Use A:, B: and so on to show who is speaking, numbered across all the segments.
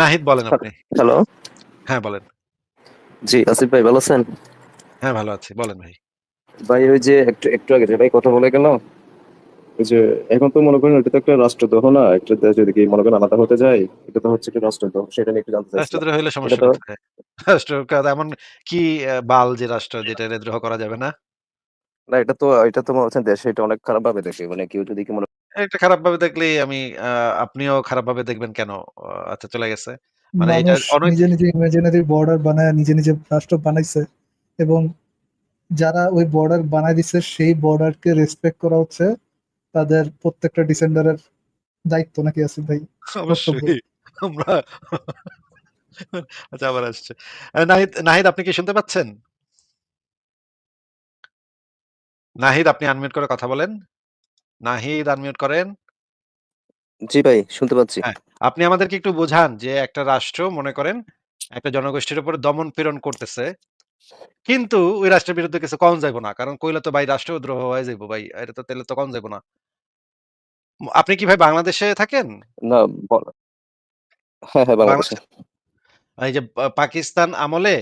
A: নাহিদ বলেন আপনি।
B: হ্যালো।
A: হ্যাঁ, বলেন।
B: জি, আসিফ ভাই ভালো আছেন?
A: হ্যাঁ, ভালো আছি। বলেন ভাই।
B: ভাই ওই যে একটু, একটু আগে যে ভাই কথা বলে গেল, ওই যে এখন তো মনে করেন এটা তো একটা রাষ্ট্রদ্রোহ না? একটা দেশ যদি কি মনে করেন আলাদা হতে যায়, এটা তো হচ্ছে একটা রাষ্ট্রদ্রোহ। সেটা নিয়ে একটু জানতে চাচ্ছিলাম।
A: রাষ্ট্রদ্রোহ
B: এটা
A: সমস্যা রাষ্ট্র এমন কি বাল যে রাষ্ট্র যেটা দ্রোহ করা যাবে না?
B: না এটা তো এটা তো মনে হচ্ছে দেশে এটা অনেক খারাপভাবে দেখে। মানে কেউ যদি কি মনে
A: এটা খারাপভাবে দেখলেই আমি আ আপনিও খারাপভাবে দেখবেন কেন? অ আচ্ছা চলে গেছে। মানে এটা
C: মানুষ নিজে, নিজে ইমাজিনারি বর্ডার বানায় নিজে, নিজে রাষ্ট্র বানাইছে এবং যারা ওই বর্ডার বানায় দিছে সেই বর্ডারকে রেসপেক্ট করা হচ্ছে তাদের প্রত্যেকটা ডিফেন্ডারের দায়িত্ব নাকি আসিফ ভাই? কর্তব্য।
A: অবশ্যই। আমরা আচ্ছা আবার আসছে। আ নাহিদ, নাহিদ আপনি কি শুনতে পাচ্ছেন? নাহিদ আপনি আনমিউট করে কথা বলেন। নাহিদ আনমিউট করেন।
B: জি ভাই, শুনতে পাচ্ছি।
A: হ্যাঁ, আপনি আমাদেরকে একটু বোঝান যে একটা রাষ্ট্র মনে করেন একটা জনগোষ্ঠীর উপরে দমন-পীড়ন করতেছে। কিন্তু ওই রাষ্ট্রের বিরুদ্ধে কিছু কম যাইব না। কারণ কইলে তো ভাই রাষ্ট্র রাষ্ট্রদ্রোহ হয়ে যাইব ভাই। এটা তো তেলে তো কওন যাইব না। আপনি কি ভাই বাংলাদেশে থাকেন?
B: না বল হ্যাঁ, হ্যাঁ
A: বাংলাদেশে। এই যে পাকিস্তান আমলে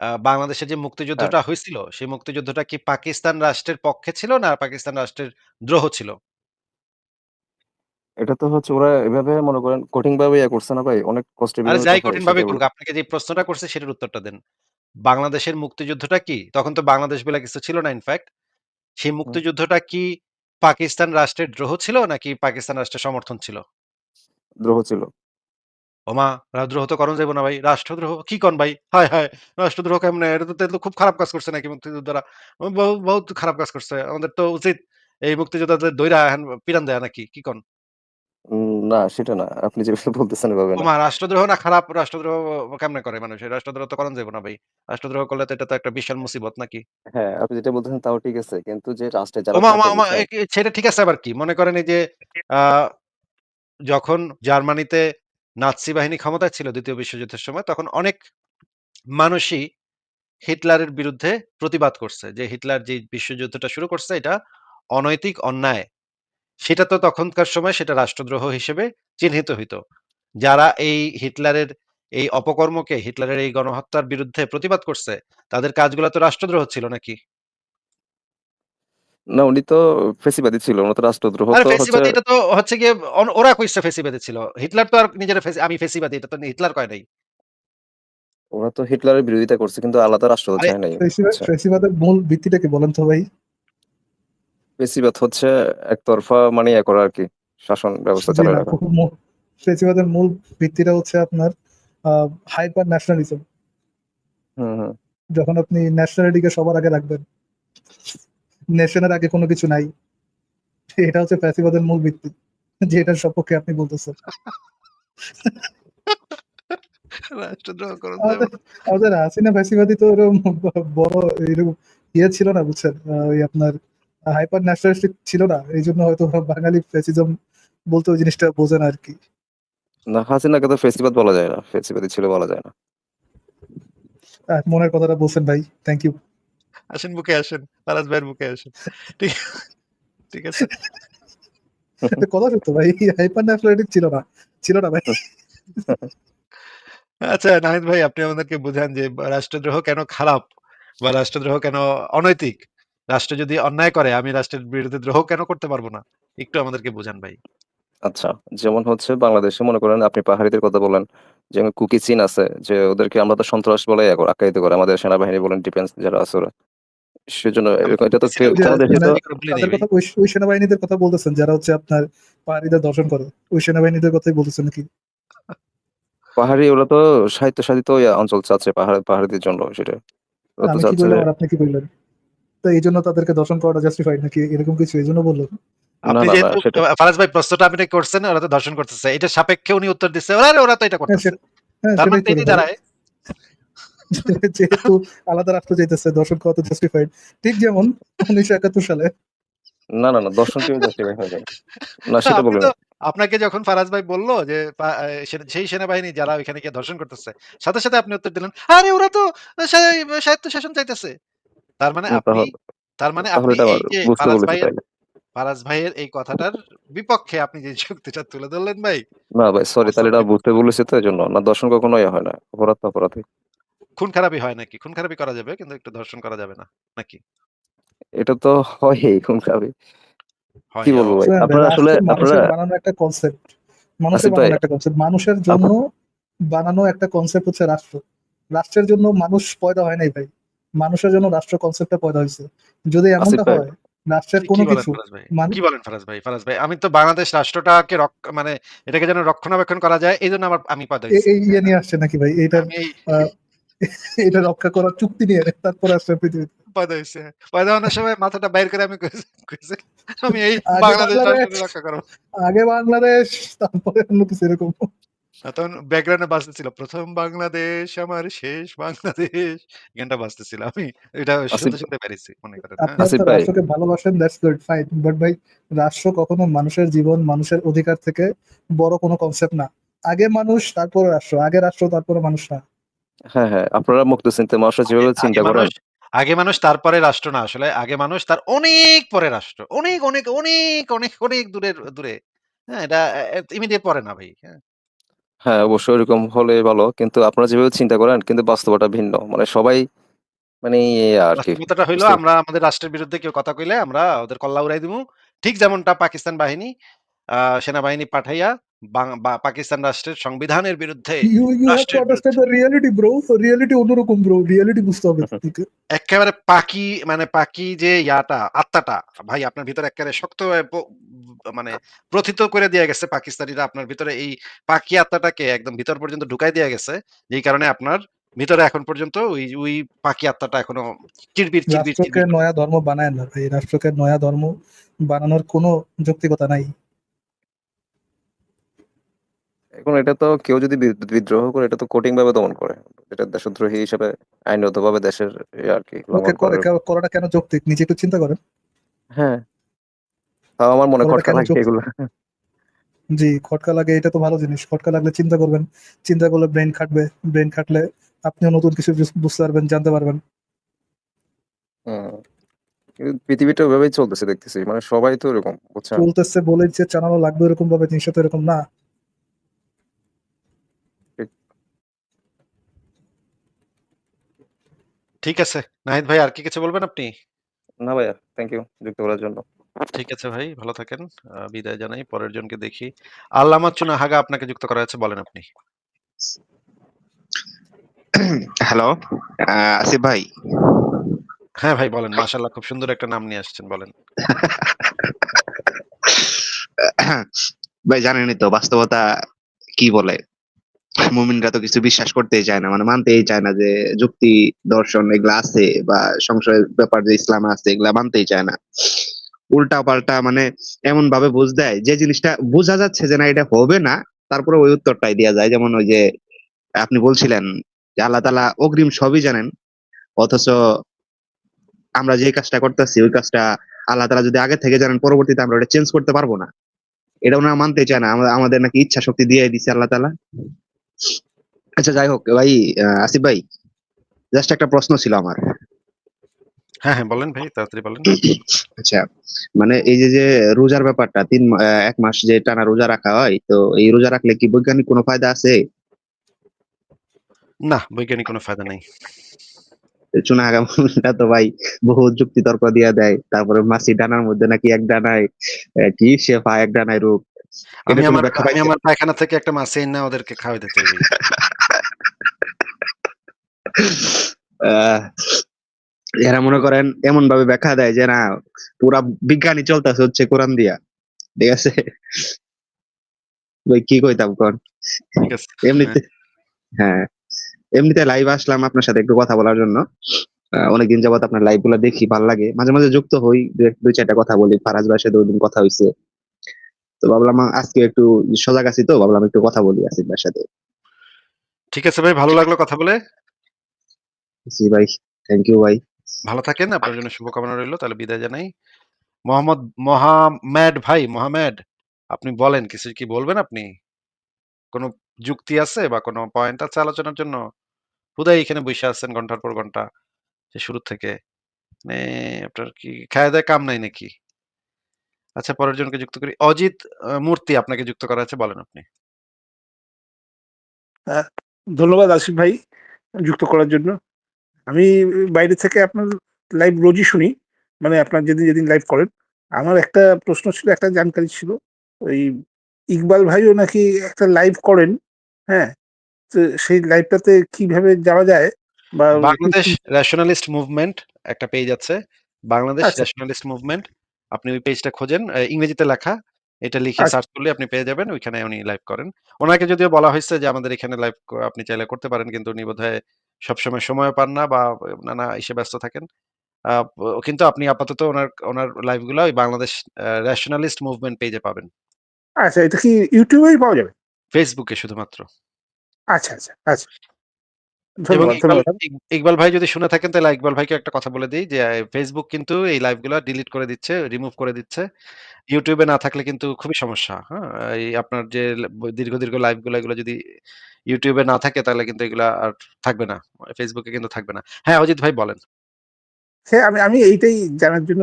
A: আ বাংলাদেশে যে
B: হ্যাঁ।
A: মুক্তিযুদ্ধটা হইছিল, সেই মুক্তিযুদ্ধটা কি পাকিস্তান রাষ্ট্রের পক্ষে ছিল না পাকিস্তান রাষ্ট্রের দ্রোহ ছিল?
B: এটা তো হচ্ছে ওরা এভাবে মনে করেন কঠিনভাবে ইয়ে করছে না ভাই। অনেক কষ্টের
A: আরে
B: বিনিময়ে
A: যাই কঠিনভাবে
B: সেটাই
A: করুক, আপনাকে যে প্রশ্নটা করছি সেটার উত্তরটা দেন। বাংলাদেশের মুক্তিযুদ্ধটা কি? তখন তো বাংলাদেশ বলে কিছু ছিল না ইনফেক্ট। সেই
B: হুম।
A: মুক্তিযুদ্ধটা কি পাকিস্তান রাষ্ট্রের দ্রোহ ছিল নাকি পাকিস্তান রাষ্ট্রের সমর্থন ছিল?
B: দ্রোহ ছিল।
A: ওমা! রাজদ্রোহ তো করণ যাইব না ভাই। রাষ্ট্রদ্রোহ কি কন ভাই? হায়, হায়! রাষ্ট্রদ্রোহ কেমনে? এটা তো খুব খারাপ কাজ করছে নাকি মুক্তিযোদ্ধারা? বহুত খারাপ কাজ করছে। আমাদের তো উচিত এই মুক্তিযোদ্ধাদের ধইরা এখন পিরান দেয়া নাকি? কি কন?
B: না সেটা না। আপনি যেভাবে বলতেছেন এভাবে না।
A: রাষ্ট্রদ্রোহ না খারাপ রাষ্ট্রদ্রোহ কেমনে করে মানুষ? রাষ্ট্রদ্রোহ তো করণ যাইব না ভাই। রাষ্ট্রদ্রোহ করলে তো এটা তো একটা বিশাল মুসিবত নাকি?
B: হ্যাঁ, আপনি যেটা বলতেছেন তাও ঠিক আছে। কিন্তু যে রাষ্ট্রে যারা
A: সেটা ঠিক আছে আবার কি? মনে করেন এই যে যখন জার্মানিতে নাৎসি বাহিনী ক্ষমতায় ছিল ২য় বিশ্বযুদ্ধের সময় তখন অনেক মানুষই হিটলারের বিরুদ্ধে প্রতিবাদ করছে। যে হিটলার যে বিশ্বযুদ্ধটা শুরু করছে এটা অনৈতিক অন্যায়। সেটা তো তখনকার সময় সেটা রাষ্ট্রদ্রোহ হিসেবে চিহ্নিত হইতো। যারা এই হিটলারের এই অপকর্মকে হিটলারের এই গণহত্যার বিরুদ্ধে প্রতিবাদ করছে, তাদের কাজগুলো তো রাষ্ট্রদ্রোহ ছিল নাকি?
B: না উনি তো ফ্যাসিবাদী ছিল। উনি তো রাষ্ট্রদ্রোহ
A: আরে
B: তো হচ্ছে
A: ফ্যাসিবাদী এটা তো হচ্ছে গিয়ে অন ওরা কইছে ফ্যাসিবাদী ছিল। হিটলার তো আর নিজেরে আমি ফ্যাসিবাদী এটা তো হিটলার কয় নাই।
B: ওরা তো হিটলারের বিরোধিতা করছে কিন্তু আলাদা রাষ্ট্র তো
A: আরে
B: চায় নাই।
C: ফেসিবাদ
B: আচ্ছা।
C: ফেসিবাদের মূল ভিত্তিটা কি বলেন তো ভাই?
B: ফেসিবাদ হচ্ছে একতরফা মানে ইয়ে করা আরকি। শাসন ব্যবস্থা
C: জি না,
B: রাখা।
C: খুব মু ফেসিবাদের মূল ভিত্তিটা হচ্ছে আপনার হাইপার ন্যাশনালিজম।
B: হুম, হুম।
C: যখন আপনি ন্যাশনালিটিকে সবার আগে রাখবেন। নেশনের আগে কোনো কিছু নাই। এটা হচ্ছে ফ্যাসিবাদের মূল ভিত্তি। যে যেটার সপক্ষে আপনি বলতেছেন।
A: রাষ্ট্রদ্রোহ করণ যাইব
C: আমাদের হাসিনা ফ্যাসিবাদী তো ওরকম বড় এরকম ইয়ে ছিল না বুঝছেন? ওই আপনার হাইপার ন্যাশনালিস্টিক ছিল না। এইজন্য হয়তো বাঙালি ফ্যাসিজম বলতে ওই জিনিসটা বোঝে না আরকি।
B: না হাসিনাকে তো ফেসিবাদ বলা যায় না। ফেসিবাদী ছিল বলা যায় না।
C: মনের কথাটা বলছেন ভাই। Thank you.
A: আসেন বুকে আসেন। ফারাজ ভাইয়ের বুকে আসেন। ঠিক ঠিক আছে?
C: কথা সত্য ভাই। হাইপার ন্যাশনালিস্টিক ছিল না। ছিল না ভাই।
A: আচ্ছা নাহিদ ভাই আপনি আমাদেরকে বুঝান যে রাষ্ট্রদ্রোহ কেন খারাপ? বা রাষ্ট্রদ্রোহ কেন অনৈতিক? রাষ্ট্র যদি অন্যায় করে আমি রাষ্ট্রের বিরুদ্ধে দ্রোহ কেন করতে পারব না? একটু আমাদেরকে বুঝান ভাই।
B: আচ্ছা, যেমন হচ্ছে বাংলাদেশে মনে করেন আপনি পাহাড়িদের কথা বলেন যেমন কুকি চিন আছে যে ওদেরকে আমরা তো সন্ত্রাস বলে করে আখ্যায়িত করে। আমাদের সেনাবাহিনী বলেন ডিফেন্স যারা আছে ওরা। সেজন্য এরকম এটা তো
C: যে ওই সেনাবাহিনীদের কথা বলতেছেন যারা হচ্ছে আপনার পাহাড়িদের দর্শন করে। ওই সেনাবাহিনীদের কথাই বলতেছেন নাকি?
B: পাহাড়ি ওরা তো অঞ্চল চাচ্ছে পাহাড় পাহাড়িদের জন্য সেটা। যে
C: আপনি কি বললেন? তো এইজন্য তাদেরকে দর্শন করাটা জাস্টিফাইড নাকি এরকম কিছু এজন্য বললেন?
A: আপনি যেহেতু ফারাজ ভাই প্রশ্নটা আপনি করছেন ওরা তো ধর্ষণ করতেছে। এটার সাপেক্ষে উনি উত্তর দিচ্ছে, "আরে ওরা তো এটা
C: হ্যাঁ,
A: করতেছে।"
C: হ্যাঁ,
A: তার মানে
C: সেটাই
A: তো
C: তো
A: এটাই
C: ভাই।
A: দাঁড়ায়
C: যেহেতু আলাদা রাষ্ট্র চাইতেছে দর্শন করা তো জাস্টিফাইড। ঠিক যেমন ১৯৭১ সালে
B: না, না, না দর্শন কেউ জাস্টিফাই হয়ে যায়। না সেটা
A: আপনি
B: বলি
A: তো
B: না।
A: আপনাকে যখন ফারাজ ভাই বলল যে সেই সেনাবাহিনী যারা ওইখানে গিয়ে ধর্ষণ করতেছে। সাথে, সাথে আপনি উত্তর দিলেন, "আরে ওরা তো সা স্বায়ত্তশাসন চাইতেছে।" তার মানে আপনি তার মানে আপনি এই যে ফারাজ ফারাজ ভাইয়ের এই কথাটার বিপক্ষে আপনি যে যুক্তিটা তুলে ধরলেন ভাই।
B: না ভাই সরি তাহলে এটা বুঝতে বলেছি তো এজন্য। না দর্শন কখনো ইয়ে হয় না অপরাধ তো অপরাধী
A: খুন খারাপই হয় নাকি? খুন খারাপই করা যাবে কিন্তু একটু ধর্ষণ করা যাবে না। নাকি?
B: এটা তো হয়ই খুন খারাপই। কি বলব ভাই? আপনারা আসলে আপনারা
C: বানানো একটা কনসেপ্ট মানুষের বানানো একটা কনসেপ্ট মানুষের জন্য বানানো একটা কনসেপ্ট হচ্ছে রাষ্ট্র। রাষ্ট্রের জন্য মানুষ পয়দা হয় নাই ভাই। মানুষের জন্য রাষ্ট্র কনসেপ্টটা পয়দা হয়েছে। যদি এমনটা হয় রাষ্ট্রের কোনো কিছু
A: ফারাজ কি বলেন ফারাজ ভাই? ফারাজ ভাই আমি তো বাংলাদেশ রাষ্ট্রটাকে মানে এটাকে যেন রক্ষণাবেক্ষণ করা যায় এইজন্য আমার আমি পদে
C: এই ইয়ে নিয়ে আসছে নাকি ভাই
A: আমি
C: এটা রক্ষা করার চুক্তি নিয়ে তারপর আসছে পৃথিবীতে
A: পয়দা হওয়ার সময় মাথাটা বাইর করে আমি এই বাংলাদেশ
C: বাংলাদেশ।
A: রক্ষা করব।
C: আগে বাংলাদেশ তারপরে অন্য কিছু এরকম
A: তখন ব্যাকগ্রাউন্ডে বাজতেছিল প্রথম বাংলাদেশ আমার শেষ বাংলাদেশ গানটা বাজতেছিল। আমি এটা শুনতে শুনতে পেরেছি মনে করেন হ্যাঁ?
C: রাষ্ট্রকে ভালোবাসেন দ্যাটস গুড ফাইন বাট ভাই রাষ্ট্র কখনো মানুষের জীবন মানুষের অধিকার থেকে বড় কোনো কনসেপ্ট না। আগে মানুষ তারপরে রাষ্ট্র। আগে রাষ্ট্র তারপরে মানুষ না।
B: হ্যাঁ হ্যাঁ আপনারা মুক্ত চিন্তা মানুষরা যেভাবে চিন্তা করেন।
A: আগে মানুষ তারপরে রাষ্ট্র না আসলে। আগে মানুষ তার অনেক পরে রাষ্ট্র। অনেক অনেক অনেক অনেক অনেক দূরের দূরে। হ্যাঁ এটা ইমিডিয়েট পরে না ভাই হ্যাঁ।
B: হ্যাঁ অবশ্যই এরকম হলে ভালো। কিন্তু আপনারা যেভাবে চিন্তা করেন কিন্তু বাস্তবতা ভিন্ন। মানে সবাই মানে ইয়ে আর কি।
A: বাস্তবতাটা হইল
B: বুঝতে-
A: আমরা আমাদের রাষ্ট্রের বিরুদ্ধে কেউ কথা কইলে আমরা ওদের কল্লা উড়াই দিব ঠিক যেমনটা পাকিস্তান বাহিনী আহ, সেনাবাহিনী পাঠাইয়া বাং- বা- পাকিস্তান রাষ্ট্রের সংবিধানের বিরুদ্ধে
C: রিয়েলিটি ব্রো রিয়েলিটি অন্যরকম ব্রো রিয়েলিটি বুঝতে হবে
A: একেবারে পাকি মানে পাকি যে ইয়াটা আত্মাটা ভাই আপনার ভিতরে একেবারে শক্ত মানে প্রথিত করে দিয়ে গেছে পাকিস্তানিরা আপনার ভিতরে এই পাকি আত্মাটাকে একদম ভিতর পর্যন্ত ঢুকাই দিয়ে গেছে। যেই কারণে আপনার ভিতরে এখন পর্যন্ত ওই ওই পাকি আত্মাটা এখনও চিরবির চিরবির।
C: নয়া ধর্ম বানায় না ভাই। রাষ্ট্রকে নয়া ধর্ম বানানোর কোনো যৌক্তিকতা নাই।
B: এখন এটা তো কেউ যদি বিদ্রোহ করে এটা তো কঠিন ভাবে দমন করে। এটা দেশদ্রোহী হিসেবে আইনত ভাবে দেশের ইয়ে আর কি
C: করাটা কেন যৌক্তিক? নিজে একটু চিন্তা করেন।
B: হ্যাঁ। তাও আমার মনে খটকা লাগে এগুলো।
C: জি খটকা লাগে এটা তো ভালো জিনিস। খটকা লাগলে চিন্তা করবেন। চিন্তা করলে ব্রেন খাটবে। ব্রেন খাটলে আপনিও নতুন কিছু বুঝতে পারবেন জানতে পারবেন।
B: পৃথিবীটা ওইভাবেই চলতেছে দেখতেছি। মানে সবাই তো এরকম
C: চলতেছে বলে যে চালানো লাগবে এরকম ভাবে জিনিসটা তো এরকম না।
A: ঠিক আছে। নাহিদ ভাই আর কি কিছু বলবেন আপনি?
B: না ভাইয়া থ্যাংক ইউ যুক্ত করার জন্য।
A: ঠিক আছে ভাই ভালো থাকেন। আহ, বিদায় জানাই পরের জনকে দেখি। আল্লামা চুনা হাগা আপনাকে যুক্ত করা হয়েছে বলেন আপনি।
D: হ্যালো আহ, আসিফ ভাই।
A: হ্যাঁ ভাই বলেন মাশাল্লাহ খুব সুন্দর একটা নাম নিয়ে আসছেন বলেন।
D: ভাই জানেনই তো বাস্তবতা কি বলে? মুমিনরা তো কিছু বিশ্বাস করতেই চায় না মানে মানতেই চায় না যে যুক্তি, দর্শন এগুলা আছে বা সংশয়ের ব্যাপার যে ইসলাম আছে এগুলা মানতেই চায় না। উল্টা পাল্টা মানে এমন ভাবে বুঝ দেয়, যে জিনিসটা বোঝা যাচ্ছে যে না এটা হবে না, তারপরে ওই উত্তরটাই দেওয়া যায়। যেমন ওই যে আপনি বলছিলেন যে আল্লাহ তালা অগ্রিম সবই জানেন, অথচ আমরা যে কাজটা করতেছি, ওই কাজটা আল্লাহ তালা যদি আগে থেকে জানেন, পরবর্তীতে আমরা ওটা চেঞ্জ করতে পারব না। এটা ওনারা মানতে চায় না আমাদের নাকি ইচ্ছা শক্তি দিয়ে দিচ্ছে আল্লাহ তালা আচ্ছা যাই হোক ভাই আসিফ ভাই জাস্ট একটা প্রশ্ন ছিল আমার।
A: হ্যাঁ হ্যাঁ বলেন ভাই তাড়াতাড়ি বলেন।
D: আচ্ছা মানে এই যে যে রোজার ব্যাপারটা তিন এক মাস যে টানা রোজা রাখা হয় তো এই রোজা রাখলে কি বৈজ্ঞানিক কোনো ফায়দা আছে?
A: না বৈজ্ঞানিক কোনো ফায়দা নাই।
D: চুনা আগামটা তো ভাই বহু যুক্তি তর্ক দিয়ে দেয় তারপরে মাসি ডানার মধ্যে নাকি এক ডানায় কি শেফা এক ডানায় রোগ
A: আমি আমার আমি আমার পায়খানা থেকে একটা মাছ এনে ওদেরকে খাওয়াই দিতে হবে
D: আহ, এরা মনে করেন এমন ভাবে ব্যাখ্যা দেয় যে না পুরা বিজ্ঞানী চলতেছে হচ্ছে কোরআন দিয়া। ঠিক আছে? ভাই কি কইতাম কোন?
A: ঠিক
D: এমনিতে হ্যাঁ এমনিতে লাইভ আসলাম আপনার সাথে একটু কথা বলার জন্য। অনেকদিন যাবত আপনার লাইভগুলা দেখি ভালো লাগে। মাঝে মাঝে যুক্ত হই দুই চারটা কথা বলি। ফারাজ ভাইয়ের সাথে ওইদিন কথা হয়েছে তো ভাবলাম আজকে একটু সজাগ আছি তো ভাবলাম একটু কথা বলি আসিফ ভাইয়ের সাথে।
A: ঠিক আছে ভাই ভালো লাগল কথা বলে।
D: জি ভাই থ্যাংক ইউ ভাই।
A: ভালো থাকেন আপনার জন্য শুভকামনা রইল তাহলে বিদায় জানাই। মোহাম্মদ মোহাম্মদ ভাই মোহাম্মদ আপনি বলেন কিছু কি বলবেন আপনি? কোনো যুক্তি আছে বা কোনো পয়েন্ট আছে আলোচনার জন্য? হুদাই এখানে বসে আছেন ঘণ্টার পর ঘণ্টা শুরু থেকে। মানে আপনার কি খায় দায় কাম নাই নাকি? আচ্ছা পরের জনকে যুক্ত করি। অজিত মূর্তি আপনাকে যুক্ত করা আছে বলেন আপনি।
E: ধন্যবাদ আসিফ ভাই যুক্ত করার জন্য। আমি বাইরে থেকে আপনার লাইভ রোজই শুনি। মানে আপনার যেদিন, যেদিন লাইভ করেন। আমার একটা প্রশ্ন ছিল, একটা জানকারি ছিল। ওই ইকবাল ভাইও নাকি একটা লাইভ করেন, হ্যাঁ? তো সেই লাইভটাতে কীভাবে যাওয়া যায়? বা
A: বাংলাদেশ ন্যাশনালিস্ট মুভমেন্ট একটা পেজ আছে। বাংলাদেশ
E: আচ্ছা।
A: Nationalist movement. আপনি ওই পেজটা খোঁজেন। ইংরেজিতে লেখা। এটা লিখে
E: আচ্ছা।
A: সার্চ করলে আপনি পেয়ে যাবেন। ওইখানে উনি লাইভ করেন। ওনাকে যদিও বলা হয়েছে যে আমাদের এখানে লাইভ আপনি চাইলে করতে পারেন। কিন্তু উনি বোধহয় সবসময় সময়ও পান না বা নানা এসে ব্যস্ত থাকেন। কিন্তু আপনি আপাতত ওনার ওনার লাইভগুলা ওই বাংলাদেশ ন্যাশনালিস্ট মুভমেন্ট পেজে পাবেন।
E: আচ্ছা, এটা কি এই পাওয়া যাবে?
A: ফেসবুকে শুধুমাত্র।
E: আচ্ছা, আচ্ছা, আচ্ছা।
A: এবং
E: ধন্যবাদ,
A: ইকবাল
E: ধন্যবাদ।
A: ইকবাল ভাই যদি শুনে থাকেন তাহলে ইকবাল ভাইকে একটা কথা বলে দেই যে Facebook কিন্তু এই লাইভগুলা ডিলিট করে দিচ্ছে, রিমুভ করে দিচ্ছে। এ না থাকলে কিন্তু খুবই সমস্যা। হ্যাঁ? এই আপনার যে দীর্ঘ, দীর্ঘ লাইভগুলা এগুলো যদি এ না থাকে তাহলে কিন্তু এগুলা আর থাকবে না। এ কিন্তু থাকবে না। হ্যাঁ, অজিত ভাই বলেন।
E: হ্যাঁ, আমি আমি এইটাই জানার জন্য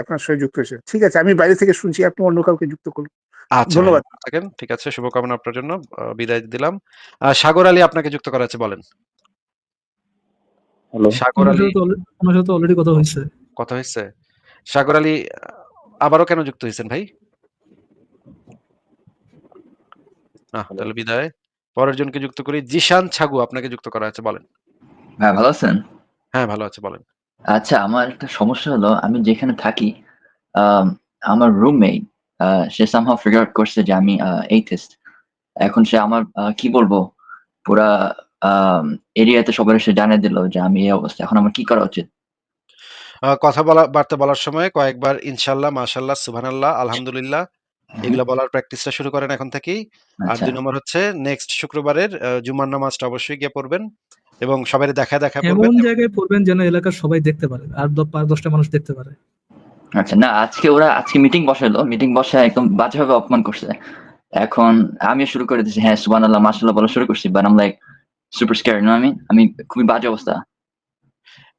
E: আপনার সঙ্গে যুক্ত হয়েছি। ঠিক আছে, আমি বাইরে থেকে শুনছি। আপনি অন্য কাউকে যুক্ত করুন।
A: আচ্ছা
E: ধন্যবাদ।
A: থাকেন। ঠিক আছে, শুভকামনা আপনার জন্য। বিদায় দিলাম। সাগর আলী আপনাকে যুক্ত করা আছে বলেন। সাগর
F: আমার
A: আলী
F: সাথে আমার সাথে অলরেডি কথা হইছে।
A: কথা হইছে? সাগর আলী আবারও কেন যুক্ত হইছেন ভাই?
B: হ্যালো।
A: তাহলে বিদায়। পরের জনকে যুক্ত করি। জিশান ছাগু আপনাকে যুক্ত করা আছে বলেন।
G: হ্যাঁ, ভালো আছেন?
A: হ্যাঁ, ভালো আছি বলেন।
G: আচ্ছা, আমার একটা সমস্যা হলো আমি যেখানে থাকি আম আমার রুমমেট সে somehow figure out করছে যে আমি আ atheist এখন সে আমার কি বলব? পুরা এরিয়াতে সবার সে জানিয়ে দিল যে আমি এই অবস্থা। এখন আমার কি করা উচিত?
A: কথা বলা বার্তা বলার সময় কয়েকবার ইনশাআল্লাহ, মাশাআল্লাহ, সুবহানাল্লাহ, আলহামদুলিল্লাহ
G: হুম,
A: এগুলা বলার প্র্যাকটিসটা শুরু করেন এখন থেকেই। আর দুই নম্বর হচ্ছে নেক্সট শুক্রবারের জুমার নামাজটা অবশ্যই গিয়ে পড়বেন এবং সবারই দেখায়, দেখায় পড়বেন
F: এমন জায়গায় পড়বেন যেন এলাকার সবাই দেখতে পারে। আর দ ৫-১০ টা মানুষ দেখতে পারে।
G: আচ্ছা, না আজকে ওরা আজকে মিটিং বসাইলো। মিটিং বসায় একদম বাজেভাবে অপমান করছে। এখন আমিও শুরু করে দিয়েছি হ্যাঁ, সুবহানাল্লাহ, মাশাআল্লাহ বলা শুরু করছি। But scared, you know what I mean? আমি খুবই বাজে অবস্থা।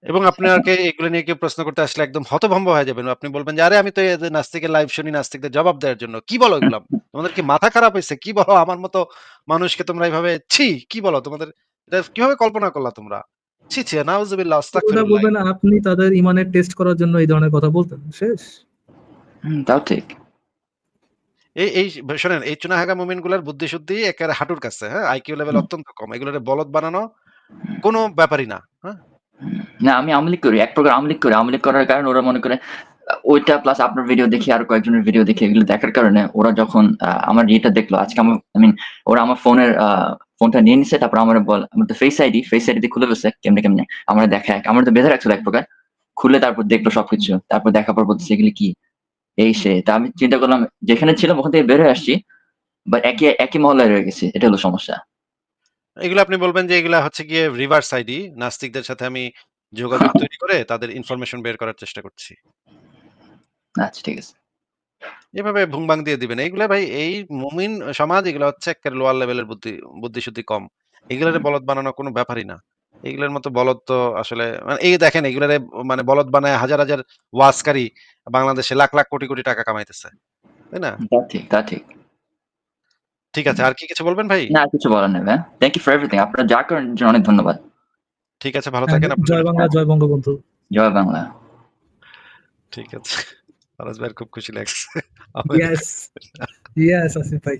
A: এবং আপনাকে এগুলো নিয়ে কেউ প্রশ্ন করতে আসলে একদম হতভম্ব হয়ে যাবেন। আপনি বলবেন যে, "আরে আমি তো নাস্তিকের লাইভ শুনি নাস্তিকদের জবাব দেওয়ার জন্য। কি বলো এগুলা? তোমাদের কি মাথা খারাপ হইছে? কি বলো আমার মতো মানুষকে তোমরা এভাবে ছি! কি বলো তোমাদের এটা কীভাবে কল্পনা করলা তোমরা? ছি, ছি নাউজুবিল্লাহ আস্তাগফিরুল্লাহ।"
F: বলবেন আপনি তাদের ঈমানের টেস্ট করার জন্য এই ধরনের কথা বলতেন। শেষ।
G: হুম, তাও ঠিক।
A: এই এই শোনেন এই চুনাহাগা মুমিনগুলার বুদ্ধি-শুদ্ধি একেবারে হাঁটুর কাছে, হ্যাঁ? আইকিউ লেভেল অত্যন্ত কম। এগুলোরে বলদ বানানো কোনো ব্যাপারই না। হ্যাঁ?
G: না আমি আওয়ামী লীগ করি। এক প্রকার আওয়ামী লীগ করি। আওয়ামী লীগ করার কারণে ওরা মনে করে ওইটা প্লাস আপনার ভিডিও দেখি আরও কয়েকজনের ভিডিও দেখি এগুলো দেখার কারণে ওরা যখন আমার ইয়েটা দেখল আজকে আমার আই মিন ওরা আমার ফোনের ফোনটা নিয়ে নিছে তারপর আমারে বল আমার তো ফেস আইডি, ফেস আইডি খুলে ফেলছে কেমনে, কেমনে। আমারে দেখায়। আমার তো বেঁধে রাখছিল এক প্রকার। খুলে তারপর দেখল সবকিছু। তারপর দেখার পর বলতেছে এগুলি কি? এই সে। তা আমি চিন্তা করলাম যেখানে ছিলাম ওখান থেকে বের হয়ে আসছি। বাট একই একই মহল্লায় রয়ে গেছি। এটা হলো সমস্যা।
A: এগুলো আপনি বলবেন যে এগুলা হচ্ছে গিয়ে রিভার্স আইডি। নাস্তিকদের সাথে আমি যোগাযোগ তৈরি করে তাদের ইনফরমেশন বের করার চেষ্টা করছি।
G: আচ্ছা ঠিক আছে।
A: এভাবে ভুংবাং দিয়ে দিবেন। এইগুলা ভাই এই মুমিন সমাজ এগুলা হচ্ছে এক্কেবারে লোয়ার লেভেলের বুদ্ধি বুদ্ধি-শুদ্ধি কম। এগুলারে। বলদ বানানো কোনো ব্যাপারই না। এগুলার মতো বলদ তো আসলে মানে এই দেখেন এগুলারে মানে বলদ বানায় হাজার, হাজার ওয়াজকারী বাংলাদেশে লাখ, লাখ কোটি, কোটি টাকা কামাইতেছে। তাই না?
G: তা ঠিক, তা ঠিক।
A: ঠিক আছে। আর কি কিছু বলবেন ভাই?
G: না কিছু বলার নেই ভাইয়া। Thank you for everything. আপনারা যা করেন জন্য অনেক ধন্যবাদ।
A: ঠিক আছে ভালো
F: হ্যাঁ,
A: থাকেন। আপনার
F: জয় বাংলা, জয় বঙ্গবন্ধু।
G: জয় বাংলা।
A: ঠিক আছে। ফারাজ ভাইয়ের খুব খুশি লাগছে।
F: ইয়েস, ইয়েস আসিফ ভাই।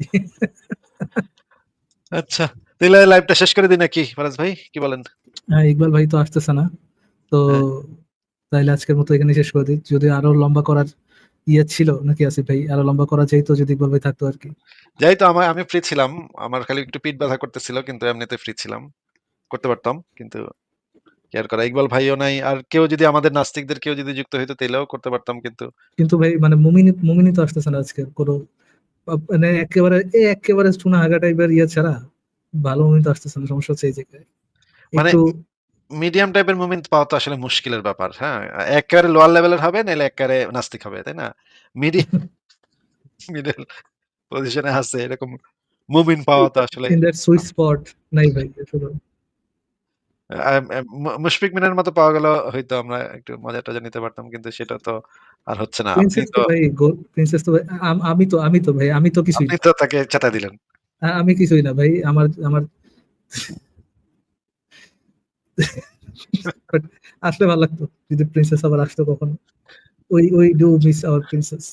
A: আচ্ছা। তাইলে লাইভটা শেষ করে দিই নাকি ফারাজ ভাই? কি বলেন?
F: হ্যাঁ, ইকবাল ভাই তো আসতেছে না। তো। তাইলে আজকের মতো এখানে শেষ করে দিই। যদি আরও লম্বা করার ইয়ে ছিল নাকি আসিফ ভাই? আরও লম্বা করা যাইত যদি ইকবাল ভাই থাকতো আরকি।
A: যাই তো আমার আমি ফ্রি ছিলাম। আমার খালি একটু পিঠ ব্যথা করতেছিল কিন্তু এমনিতে ফ্রি ছিলাম। করতে পারতাম। কিন্তু কি আর করা? ইকবাল ভাইও নাই। আর কেউ যদি আমাদের নাস্তিকদের কেউ যদি যুক্ত হইতো তাইলেও করতে পারতাম কিন্তু
F: কিন্তু ভাই মানে মুমিন মুমিনই তো আসতেছে না আজকে। কোনো মানে একেবারে এ একেবারে চুনাহাগা টাইপের ইয়ে ছাড়া ভালো মুমিন তো আসতেছে না। সমস্যা হচ্ছে এই জায়গায়।
A: মানে মিডিয়াম টাইপের মুমিন পাওয়া তো আসলে মুশকিলের ব্যাপার। হ্যাঁ? এক্কেবারে লোয়ার লেভেলের হবে নাইলে এক্কেবারে নাস্তিক হবে। তাই না? মিডিয়াম মিডল পজিশনে আছে এরকম মুমিন পাওয়া তো আসলে
F: ইন দ্যাট সুইট স্পট নাই ভাই
A: মু মুশফিক মিনার মতো পাওয়া গেল হয়তো আমরা একটু মজা-টজা নিতে পারতাম। কিন্তু সেটা তো আর হচ্ছে না। আপনি
C: প্রিন্সেস
A: তো
C: তো ভাই গোল প্রিন্সেস তো ভাই আম আমি তো আমি তো ভাই আমি তো কিছুই
A: আপনি
C: না।
A: তো তাকে চাটাই দিলেন।
C: আ আমি কিছুই না ভাই। আমার আমার বাট আসলে ভালো লাগতো। যদি প্রিন্সেস আবার আসতো কখনো। ওই ওই ডু মিস আওয়ার প্রিন্সেস।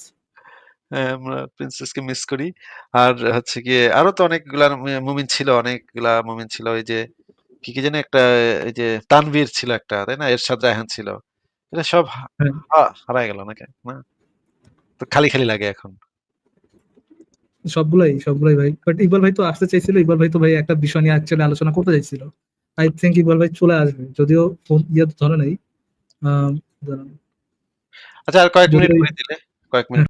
A: হ্যাঁ, আমরা প্রিন্সেসকে মিস করি। আর হচ্ছে গিয়ে আরও তো অনেকগুলা মে মুমিন ছিল, অনেকগুলা মুমিন ছিল। ওই যে কি, কি জানি একটা এই যে তানভীর ছিল একটা, তাই না? এরশাদ রায়হান ছিল। এরা সব
C: হ্যাঁ।
A: হারায় গেল নাকি না? তো খালি, খালি লাগে এখন।
C: সবগুলাই, সবগুলাই ভাই। বাট ইকবাল ভাই তো আসতে চাইছিল। ইকবাল ভাই তো ভাই একটা বিষয় নিয়ে অ্যাকচুয়ালি আলোচনা করতে চাইছিল। আই থিঙ্ক ইকবাল ভাই চলে আসবে। যদিও ফোন ইয়ে ধরে নাই।
A: আচ্ছা আর কয়েক মিনিট দিলে, কয়েক মিনিট